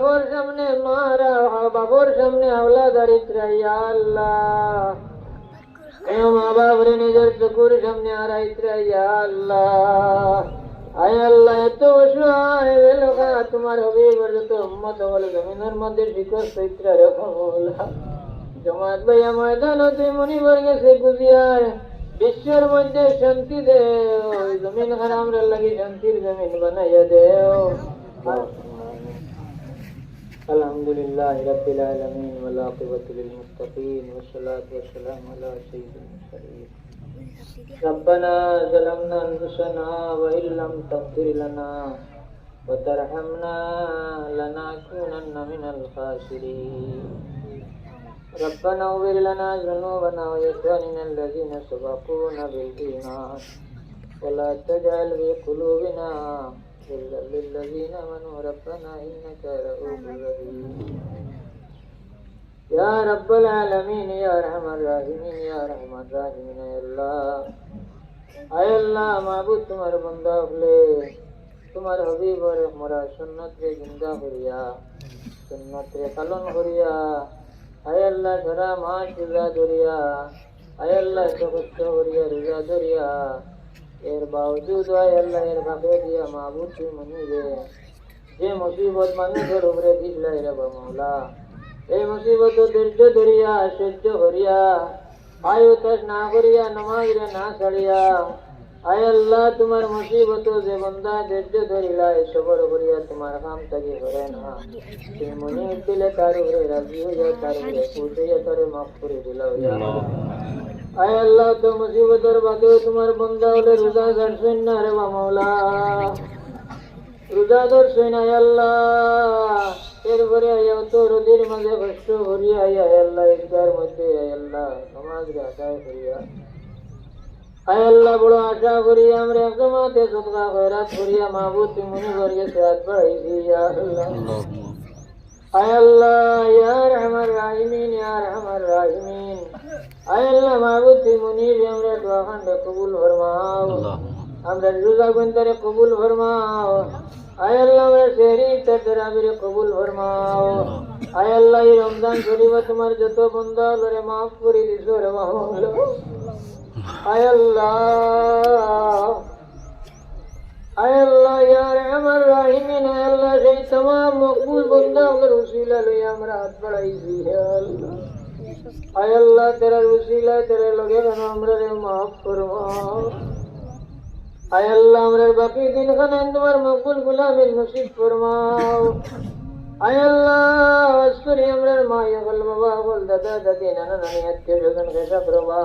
বাবার সামনে মারা, বাবার সামনে আওলা দারিদ্র, ইয়া আল্লাহ। কেউ মা বাবরে নিজের চকুর সামনে আড়াইত্র ইয়া আল্লাহ। আয় আল্লাহ, এত অসহায় বেলোকা তোমার হবে যত উম্মত বলে জমিনের মধ্যে শিকর চৈত্র রকম জমাত ভাইয়া ময়দান সে গুজিয়ার বিশ্বের মধ্যে শান্তি দে ওই জমিন খারাম লাগি শান্তির জমিন বানাইয়া দেও। الحمد لله رب العالمين والعاقبة للمتقين والصلاة والسلام على سيد المرسلين. ربنا ظلمنا أنفسنا وإن لم تغفر لنا وترحمنا لنكونن من الخاسرين. ربنا اغفر لنا ذنوبنا وإخواننا الذين سبقونا بالإيمان. ولا تجعل في قلوبنا غلا للذين آمنوا ربنا إنك رؤوف رحيم يا رب العالمين يا أرحم الراحمين يا أرحم الراحمين يا الله আয় আল্লাহ মাহবুব তোমার বন্দা হলে তোমার হবিবর মোরা সুন্নত রে জিন্দা করিয়া সুন্নত রে পালন করিয়া আয় আল্লাহ ধরা মাস রোজা ধরিয়া আয় আল্লাহ এত কষ্ট করিয়া রোজা ধরিয়া এর বাবজুদ আল্লাহ, এর ভাবে দিয়া মাহবুব তুই মনিবে। যে মুসিবত মানুষের উপরে দিসলাই রে মাওলা। এই মুসিবত ধৈর্য ধরিয়া, সহ্য করিয়া আয়ু তাস না করিয়া নমাজ রে না ছাড়িয়া, আয় আল্লাহ, তোমার মুসিবত যে বন্দা ধৈর্য ধরিলা, এই সবর করিয়া তোমার কাম তাকে করে না। তুমি মনে দিলে তার উপরে রাজি হইয়া, তার উপরে খুশ হইয়া তারে মাফ করে দিলা আয় আল্লাহ তো মুসিবতের বাদেও তোমার বন্দা হলে রোজা ছাড়ছেন না রে বা মাওলা। রোজা ধরছেন, আয় আল্লাহ। এরপরে আয়াও তো রোদের মাঝে কষ্ট করিয়া আয় আল্লাহ, ঈদগার মধ্যে আয় আল্লাহ সমাজ রে আদায় করিয়া। আয় আল্লাহ, বড় আশা করি আমরা একজমাতে সদকা খয়রাত করিয়া, মাহবুব তুমি করিয়ে সাথ বাড়াইছি ইয়া আল্লাহ। আয় আল্লাহ ইয়া রহমান রাহিমিন ইয়া রহমান রাহিমিন। আল্লাহ মাহবুব তুই মুনির আমরা দোয়াখানটা কবুল ফরমাও। আমরা রোজা বন্দারে কবুল ফরমাও। আয় আল্লাহ আমরা ফেরি তরাবিরে কবুল ফরমাও। আয় আল্লাহ এই রমজান শরীফ তোমার যত বন্ধা লরে মাফ করে দিস রে সেই তমাম মকবুল বন্ধা আমরা উসিলা লই আমরা হাত বাড়াইছি। হ্যাঁ আয় আল্লাহ তেরার উসিলা তেরে লগে কেন আমরা রে মাফ ফরমাও আয় আল্লাহ, আমরা বাকি দিন খানে তোমার মকবুল গুলামের নসিব ফরমাও। আয় আল্লাহ আজকরি আমরা মা ইয়াগল বাবা, বল দাদা, দাদি, নানা, নানি, আত্মীয় স্বজন খেসা প্রভা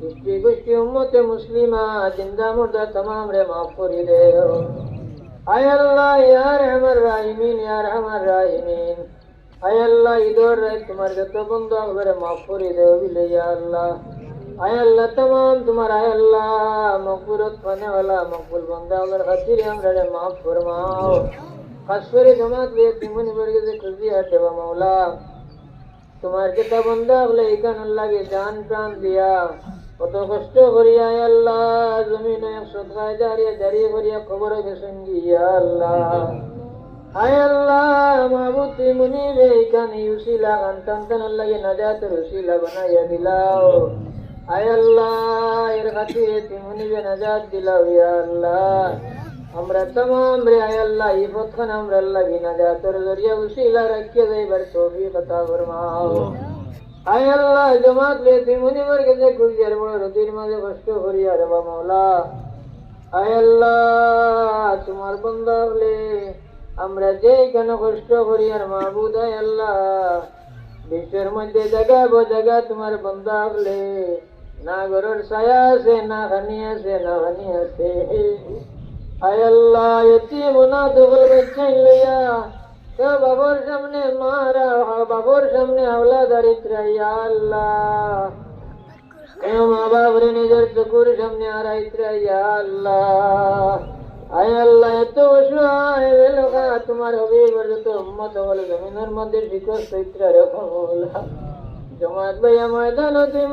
গোষ্ঠী গোষ্ঠী, উম্মতে মুসলিমা, জিন্দা, মুর্দা, তমাম রে মাফ করি দে আয় আল্লাহ ইয়া রহমান রাহিমিন ইয়া রহমান রাহিমিন। আয় আল্লাহ ঈদর রাইত তোমার যত বন্ধু একবারে মাফ করে দেও বিলে আল্লাহ। আয় আল্লাহ তমাম তোমার আয় আল্লাহ মকবুরত মানে ওলা মকবুল বন্ধা আমার খাতির আমরা মাফ ফরমাও। খাস করে জমাত লিয়ে তিমনি বর্গে যে খুশি আর দেবা মাওলা। তোমার যেটা বন্ধা হলে এখান লাগে জান প্রাণ দিয়া। কত কষ্ট করিয়া আল্লাহ, জমিনে সদ্গায় দাঁড়িয়ে দাঁড়িয়ে করিয়া খবর গেছেন গিয়া আল্লাহ। হায় আল্লাহ, মাহবুব তুই মুনির এইখানে ইউসিলা গান কান্তান লাগে নাজাতের উসিলা বানাইয়া দিলাও। হায় আল্লাহ, এর খাতিরে তুই মুনিরে নাজাত দিলাও, ইয়া আল্লাহ। আমরা তমাম রে আয় আল্লাহ ইফতখান আমরা আল্লাহ বিনা জাতর জরিয়া উসিলা রাখিয়ে যাইবার তৌফিক আতা ফরমাও। আয় আল্লাহ, জমাত লে তুই মুনিবর কাছে গুলজার বড় রতির মাঝে কষ্ট করিয়া রে বা মাওলা আয় আল্লাহ, তোমার বন্ধা হলে আমরা যে কেন কষ্ট করি আর মাহবুদ আয় আল্লাহ। বিশ্বের মধ্যে জায়গা বো জায়গা তোমার বন্ধা হলে। না গরুর ছায়া আছে, না হানি আছে, না হানি আছে। আয় আল্লাহ এটি মোনা দখল বাচ্চাই লইয়া। তো বাবর সামনে মারা, বাবর সামনে আওলা দারিদ্র আল্লাহ। মা বাবরে নিজের চকুর সামনে ইয়া আল্লাহ। আয় আল্লাহ মধ্যে জমাত ভাইয়া ময়দান তুই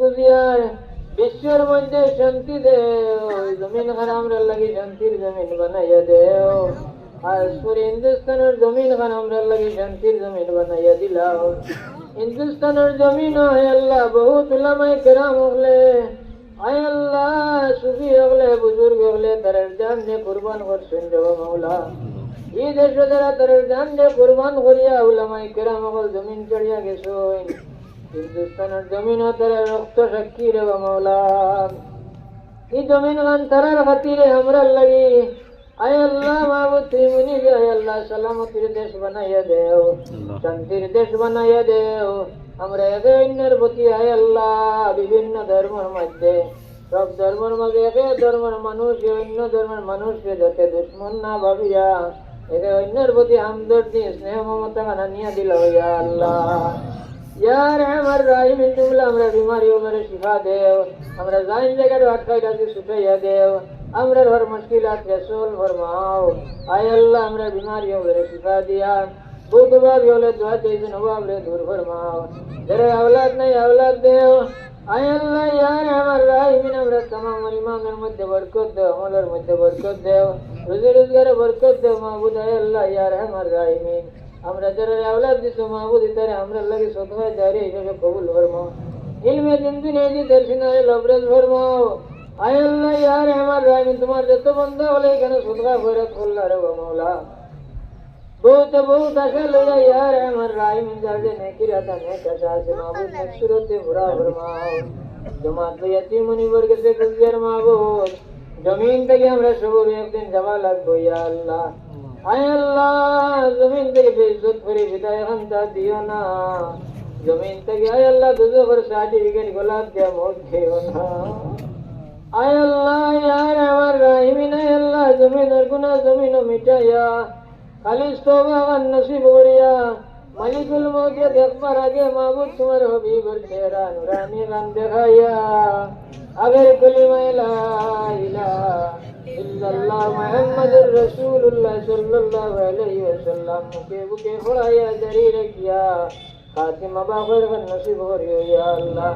গুজিয়ার বিশ্বের মধ্যে শান্তি দে ওই জমিন খারাম লাগি শান্তির জমিন বানাইয়া দেও। আর পুরো হিন্দুস্তানের জমিন আমরা লাগে শান্তির জমিন বানাইয়া দিলাও। হিন্দুস্তানের জমিন হয় আল্লাহ, বহুত উলামায়ে কেরাম হলে আয় আল্লাহ সুফি হলে বুজুর্গ হলে তাদের জান যে কুরবান করছেন দেব মাওলা। এই দেশ যারা তাদের জান যে কুরবান করিয়া উলামায়ে কেরাম হল জমিন চড়িয়া গেছেন হিন্দুস্তানের জমিন তারা রক্ত সাক্ষী রে মাওলা। এই জমিন গান তারার খাতিরে আমরা লাগি আয় আল্লাহ মাহবুদ ত্রিমুনি গে আয় আল্লাহ সালামতির দেশ বানাইয়া দেও শান্তির দেশ বানাইয়া দেও। আমরা একে অন্যের প্রতি হয় আল্লাহ, বিভিন্ন ধর্মের মধ্যে। সব ধর্মের মাঝে একে ধর্মের মানুষ অন্য ধর্মের মানুষকে যাতে দুশ্মন না ভাবিয়া, একে অন্যের প্রতি আমদর্দি স্নেহ মমতা মানা নিয়ে দিল হইয়া আল্লাহ। ইয়ার আমার রাহিম হিন্দুগুলো আমরা বিমারি ওমরে শিফা দেও। আমরা জাইন জায়গার আটকাই কাছে শুটাইয়া দেও। আমরা ঘর মুশকিল আছে সোল ঘর মাও আয় আল্লাহ, আমরা বিমারি ওমরে শিফা দিয়া। ભૂત બાપ યોલે દ્વાતે જનો બાબરે દૂર ફરમાવ જરે અવલાદ નહીં અવલાદ દેવ আল্লাহ ইয়ার আমার রাহিমিন আমরা তামাম ইমামের মধ্যে বরকত দেও আমলের মধ্যে বরকত দেও রোজে রোজগারে বরকত দেও মাহবুদ আল্লাহ ইয়ার আমার রাহিমিন আমরা যারা আওলাদ দিছো মাহবুদ তারা আমরা লাগে সদমা জারি হিসেবে কবুল ফরমাও ইলমে দিনদিন এই যে দর্শনারে লবরেজ ফরমাও আয় আল্লাহ ইয়ার আমার রাহিমিন তোমার যত বন্ধ হলে এখানে সদকা খৈরাত করলা রে মাওলা গো মাওলা বহুত বহুত আশা লইয়া ইয়ার আমার রাহিমিন যাবে নেকির আতা নে কাশা আছে মাহবুদ নেকসুরতে ভরা ফরমাও জমাত ইয়াতি মনি বর্গ সে গুজার মাহবুদ জমিন থেকে আমরা সবর একদিন যাওয়া লাগবো ইয়া আল্লাহ আয় আল্লাহ জমিন থেকে বেইজ্জত করে বিদায় খান্তা দিও না জমিন থেকে আয় আল্লাহ দুজোর সার্টিফিকেট গোলাপ দিয়া মত দিও না আয় আল্লাহ ইয়ার আমার রাহিমিন আয় আল্লাহ জমিনের গুনা জমিন মিটাইয়া খালিস তোবা আমার নসিব করিয়া মালিকুল মৌকে দেখবার আগে মাহবুব তোমার হবিবর চেহারা নুরানি গান দেখাইয়া আগের কলিমায় লা ইলাহা ইল্লাল্লাহ মুহাম্মাদুর রাসূলুল্লাহ সাল্লাল্লাহু আলাইহি ওয়াসাল্লাম মুখে বুকে ফড়াইয়া জারি রাখিয়া খাতিমা বাখর নসিব করিও ইয়া আল্লাহ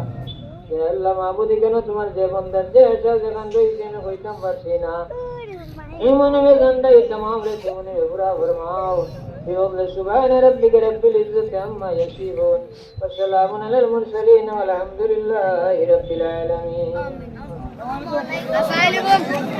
ইয়া আল্লাহ মাহবুদি কেন তোমার যে বন্দার যে এসা যেখান রয়েছে না কইতাম পারছি না إيمان وغن داي تمام لسمون عبرا فرماو بفضل سبحان ربك رب العزة عما يصفون وسلام على المرسلين والحمد لله رب العالمين السلام عليكم